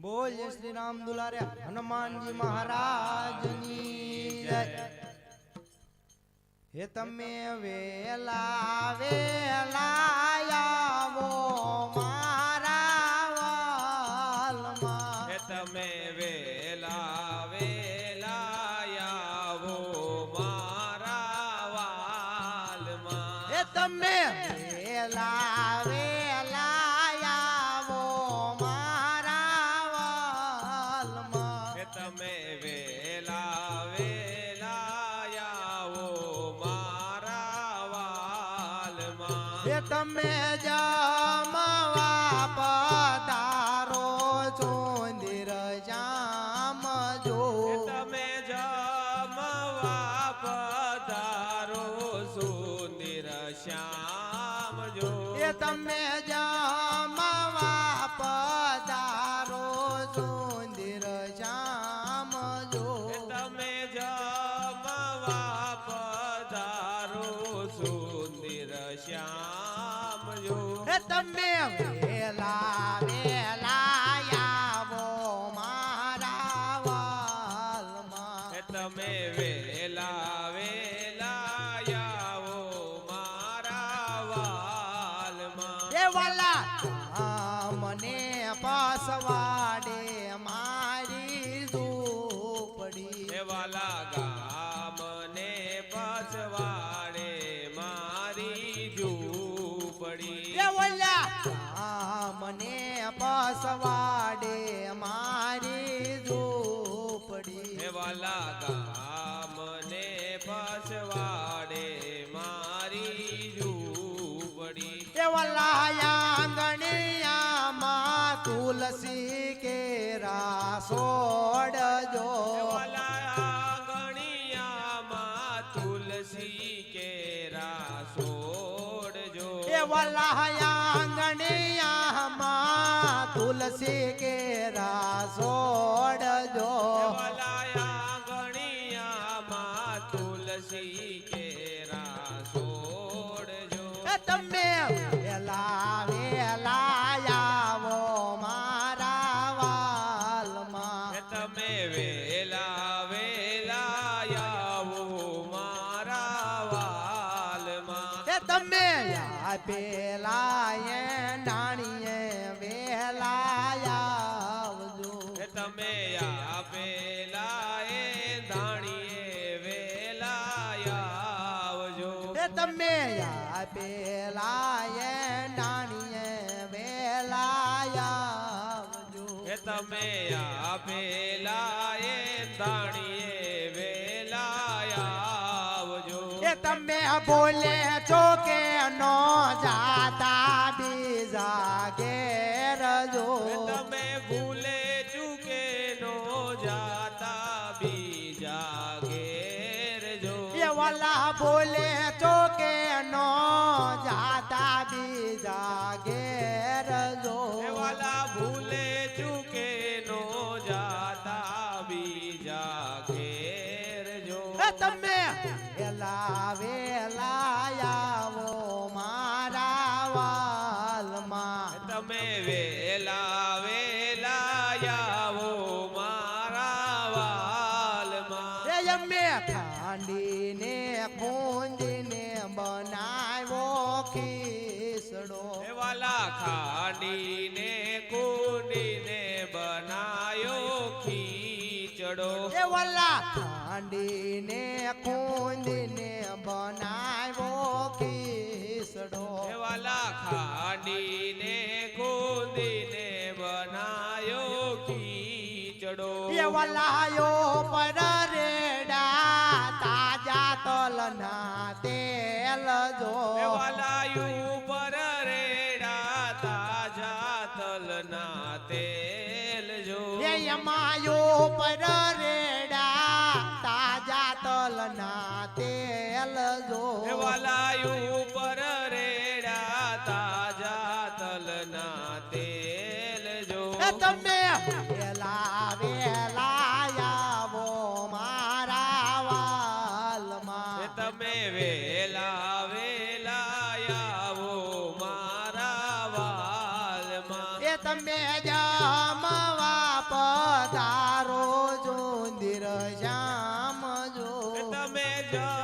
બોલ જય શ્રી રામ દુલારે હનુમાનજી મહારાજની જય. હે તમે વેલા વેલા આવો. તમે જા છું નિરશ્યામ જો. તમે વેલા ಬಸವಾ 走。તમે પેલા એ નાણીએ વેલાયા એ તમે પેલા એ દાણીએ વેલાયાવજો એ તમે બોલે છો કે નો જાતા બીજા ઘેર જો તમે ભૂલે ચૂકે નો જાતા બીજા ઘેર જો એ વાલા બોલે વાલા ખાડી ને કુડી ને બનાયો ખીચડો. એ વાલા ખાડી ને કુંડી ને બનાવ્યો ખીચડો. એ વાલા ખાડી ને કુંડી ને બનાયો ખીચડો. એ વાલાયો પર રેડા તાજા તલના યમાયો પર રે. yeah.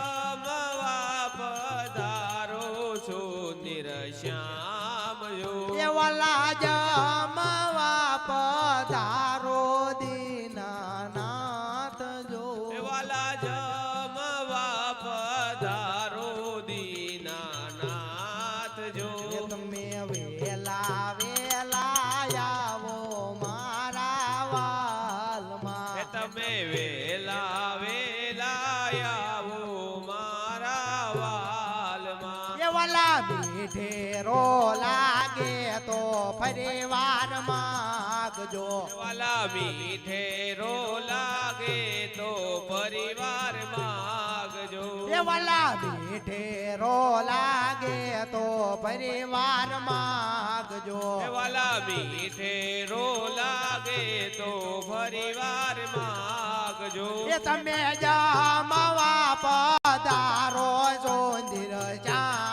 એ મીઠેરો લાગે તો ફરી માગજો વાલા મીઠેરો લાગે તો પરિવાર માગજો વાલા મીઠેરો લાગે તો પરિવાર માગજો વાલા મીઠેરો લાગે તો પરિવાર માગજો એ તમે જામવા પધારો સોંદિર જામજો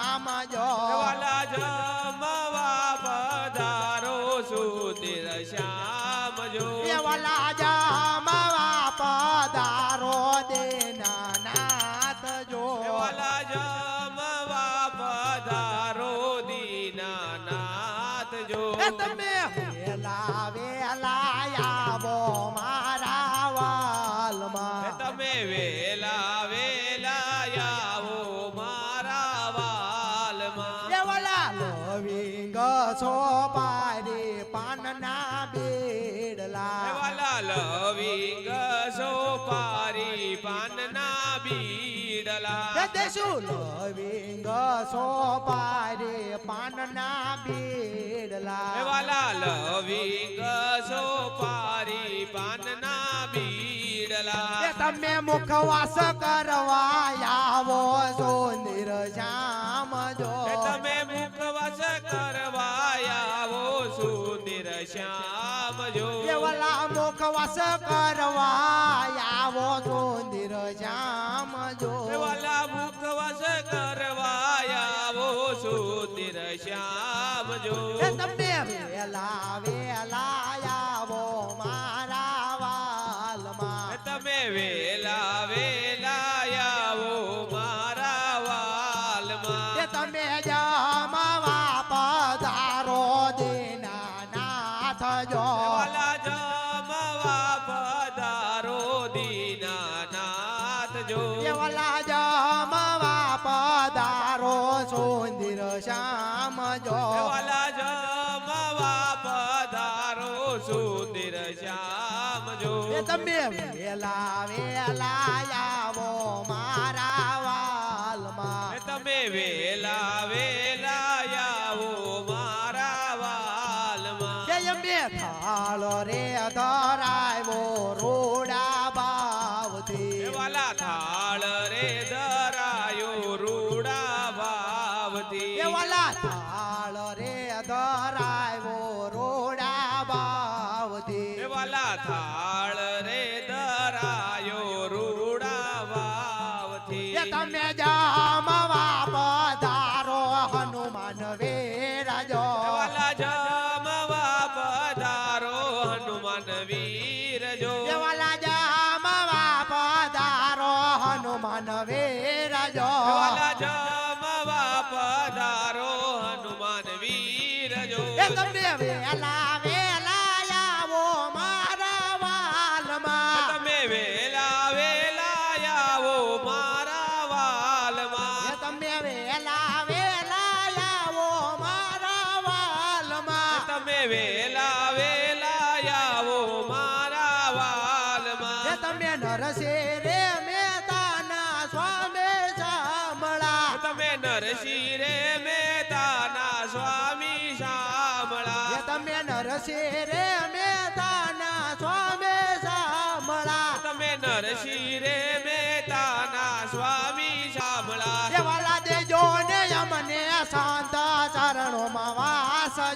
શ્યામ જો વાલા જામવા પધારો દેના નાથ જો. વાલા જમવા પધારો દીના નાથ જો. તમે લવિંગ સોપારી પાનના બીડલા. દેશું લવિંગ સોપારી પાનના બીડલા. વાલા લવિંગ સોપારી પાનના બીડલા. તમે મુખવાસ કરવા આવો છો નિરજામ જો. તમે મુખવાસ કરવા આવો છો શ્યામ જો એ વાલા મુખવાસ કરવા આવો સોંદિર શ્યામ જો દેવલા વાલા મુખવાસ કરવા આવો સુંદર શ્યામ જો તમને તમે વેલા વેલા સુંદર શ્યામ જો જમવા પધારો સુંદર શ્યામ જો તમે વેલા વેલા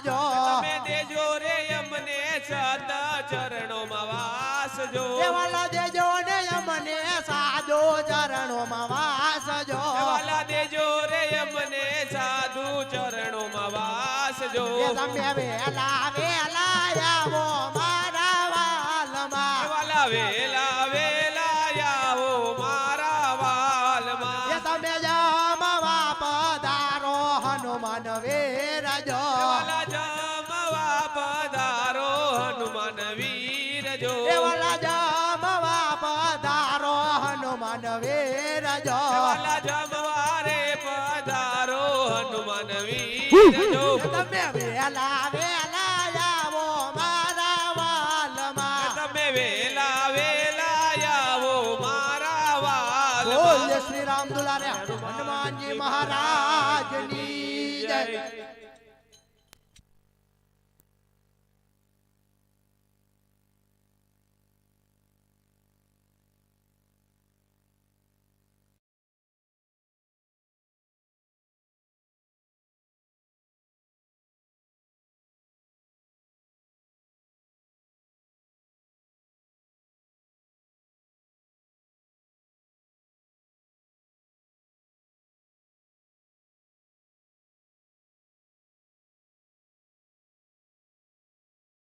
વાસજો તમે દેજો રે અમને સત ચરણોમાં વાસજો. વાલા દેજો ને અમને સાજો ચરણોમાં વાસજો. વાલા દેજો રે અમને સાધુ ચરણોમાં વાસજો. જો તમે વેલા વેલા આવો હનુમાન વેરજો વાલા જમવા પધારો હનુમાન વીર જો. એ વાલા જમવા પધારો હનુમાન વેરજો વાલા જમવા રે પધારો હનુમાન વીર જો એ તમે વેલા